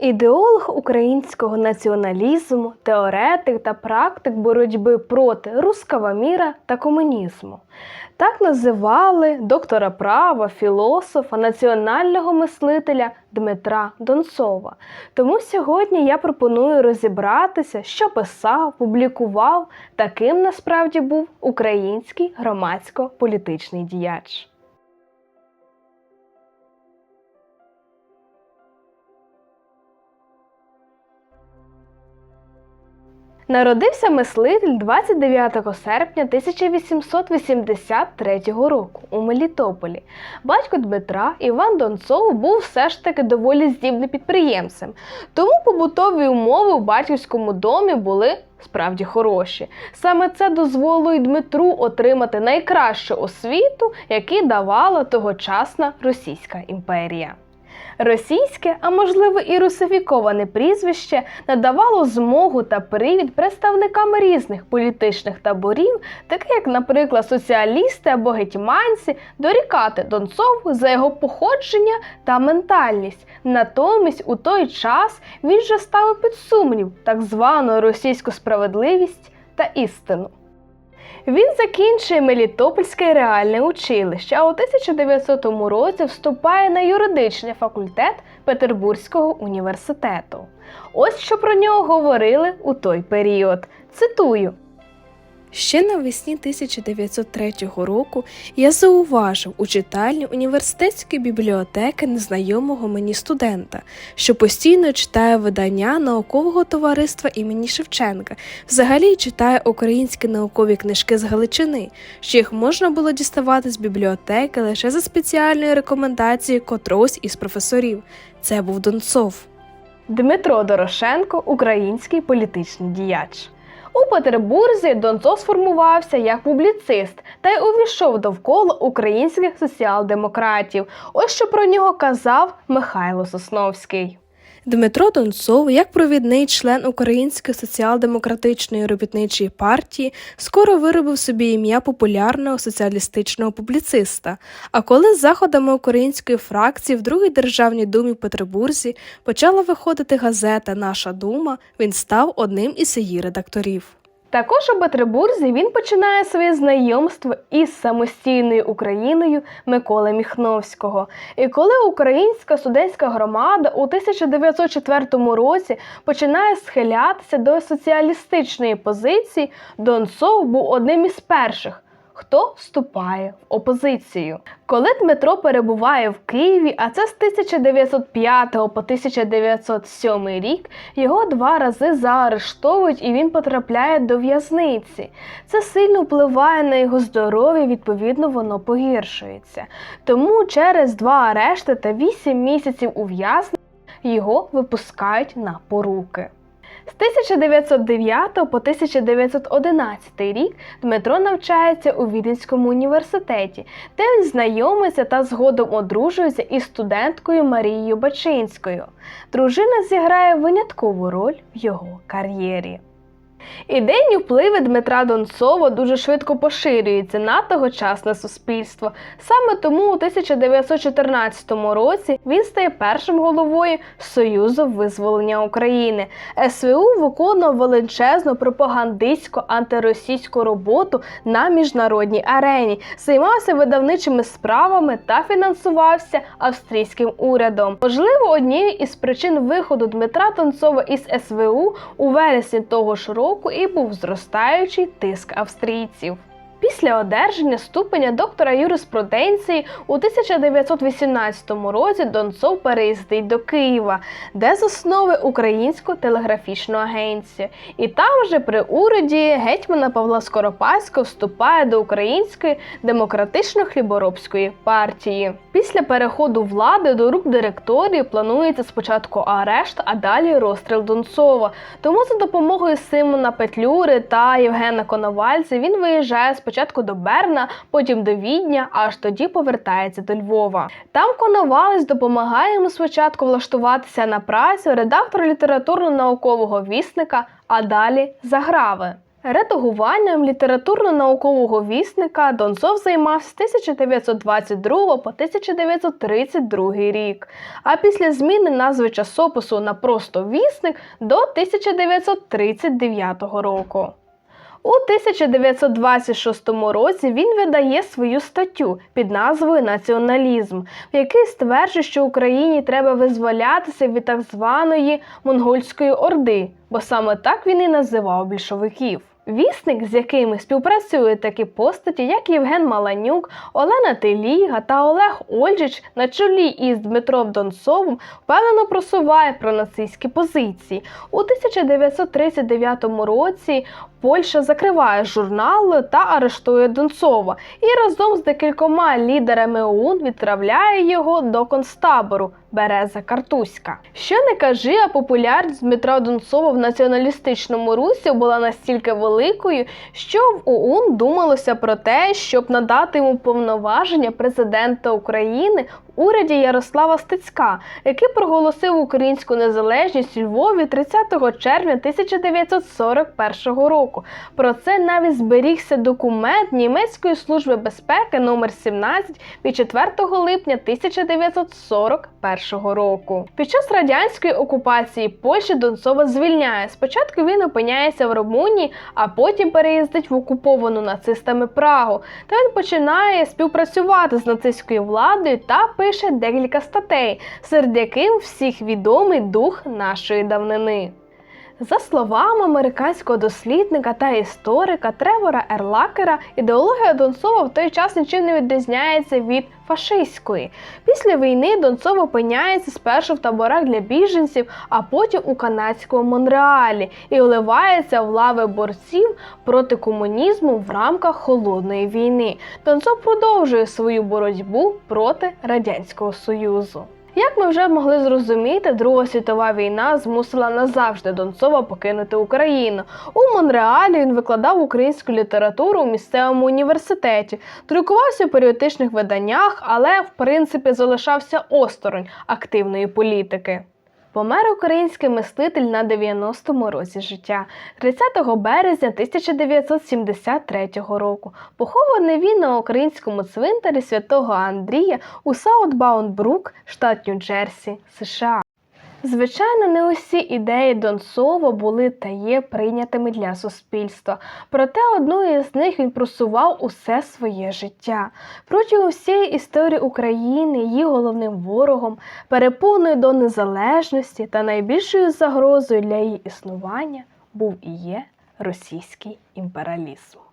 Ідеолог українського націоналізму, теоретик та практик боротьби проти руского міра та комунізму. Так називали доктора права, філософа, національного мислителя Дмитра Донцова. Тому сьогодні я пропоную розібратися, що писав, публікував, таким насправді був український громадсько-політичний діяч. Народився мислитель 29 серпня 1883 року у Мелітополі. Батько Дмитра Іван Донцов був все ж таки доволі здібним підприємцем, тому побутові умови в батьківському домі були справді хороші. Саме це дозволило й Дмитру отримати найкращу освіту, яку давала тогочасна Російська імперія. Російське, а можливо і русифіковане прізвище надавало змогу та привід представникам різних політичних таборів, таких як, наприклад, соціалісти або гетьманці, дорікати Донцову за його походження та ментальність. Натомість у той час він же ставив під сумнів так звану російську справедливість та істину. Він закінчує Мелітопольське реальне училище, а у 1900 році вступає на юридичний факультет Петербурзького університету. Ось що про нього говорили у той період. Цитую. Ще навесні 1903 року я зауважив у читальні університетської бібліотеки незнайомого мені студента, що постійно читає видання наукового товариства імені Шевченка, взагалі читає українські наукові книжки з Галичини, що їх можна було діставати з бібліотеки лише за спеціальною рекомендацією котрогось із професорів. Це був Донцов. Дмитро Дорошенко український політичний діяч. У Петербурзі Донцов сформувався як публіцист та й увійшов довкола українських соціал-демократів. Ось що про нього казав Михайло Сосновський. Дмитро Донцов, як провідний член Української соціал-демократичної робітничої партії, скоро виробив собі ім'я популярного соціалістичного публіциста. А коли з заходами української фракції в Другій державній думі в Петербурзі почала виходити газета Наша дума, він став одним із її редакторів. Також у Петербурзі він починає своє знайомство із самостійною Україною Миколи Міхновського. І коли українська студентська громада у 1904 році починає схилятися до соціалістичної позиції, Донцов був одним із перших. Хто вступає в опозицію? Коли Дмитро перебуває в Києві, а це з 1905 по 1907 рік, його два рази заарештовують і він потрапляє до в'язниці. Це сильно впливає на його здоров'я, відповідно, воно погіршується. Тому через два арешти та вісім місяців ув'язнення його випускають на поруки. З 1909 по 1911 рік Дмитро навчається у Віденському університеті, де він знайомиться та згодом одружується із студенткою Марією Бачинською. Дружина зіграє виняткову роль в його кар'єрі. Ідейні впливи Дмитра Донцова дуже швидко поширюються на тогочасне суспільство. Саме тому у 1914 році він стає першим головою Союзу визволення України. СВУ виконував величезну пропагандистську антиросійську роботу на міжнародній арені, займався видавничими справами та фінансувався австрійським урядом. Можливо, однією із причин виходу Дмитра Донцова із СВУ у вересні того ж року року і був зростаючий тиск австрійців. Після одержання ступеня доктора юриспруденції у 1918 році Донцов переїздить до Києва, де засновує Українську телеграфічну агенцію. І там вже при уряді гетьмана Павла Скоропадського вступає до Української демократично-хліборобської партії. Після переходу влади до рук директорії планується спочатку арешт, а далі розстріл Донцова. Тому за допомогою Симона Петлюри та Євгена Коновальця він виїжджає спочатку до Берна, потім до Відня, аж тоді повертається до Львова. Там Коновалець допомагає йому спочатку влаштуватися на працю редактор літературно-наукового вісника, а далі заграви. Редагуванням літературно-наукового вісника Донцов займався з 1922 по 1932 рік, а після зміни назви часопису на просто вісник до 1939 року. У 1926 році він видає свою статтю під назвою Націоналізм, в якій стверджує, що Україні треба визволятися від так званої монгольської орди, бо саме так він і називав більшовиків. Вісник, з якими співпрацюють такі постаті, як Євген Маланюк, Олена Теліга та Олег Ольжич на чолі із Дмитром Донцовим впевнено просуває пронацистські позиції. У 1939 році Польща закриває журнал та арештує Донцова і разом з декількома лідерами ОУН відправляє його до концтабору Береза Картузька. Що не кажи, а популярність Дмитра Донцова в націоналістичному русі була настільки великою, що в ОУН думалося про те, щоб надати йому повноваження президента України уряді Ярослава Стецька, який проголосив українську незалежність у Львові 30 червня 1941 року. Про це навіть зберігся документ німецької служби безпеки номер 17 від 4 липня 1941 року. Під час радянської окупації Польщі Донцова звільняє. Спочатку він опиняється в Румунії, а потім переїздить в окуповану нацистами Прагу. Та він починає співпрацювати з нацистською владою та пише декілька статей, серед яких всіх відомий дух нашої давнини. За словами американського дослідника та історика Тревора Ерлакера, ідеологія Донцова в той час нічим не відрізняється від фашистської. Після війни Донцов опиняється спершу в таборах для біженців, а потім у канадському Монреалі і вливається в лави борців проти комунізму в рамках холодної війни. Донцов продовжує свою боротьбу проти радянського союзу. Як ми вже могли зрозуміти, Друга світова війна змусила назавжди Донцова покинути Україну. У Монреалі він викладав українську літературу у місцевому університеті, друкувався у періодичних виданнях, але в принципі залишався осторонь активної політики. Помер український мислитель на 90-му році життя 30 березня 1973 року. Похований він на українському цвинтарі святого Андрія у Саутбаунд-Брук, штат Нью-Джерсі, США. Звичайно, не усі ідеї Донцова були та є прийнятими для суспільства, проте одною із них він просував усе своє життя. Протягом всієї історії України її головним ворогом, перепоною до незалежності та найбільшою загрозою для її існування був і є російський імперіалізм.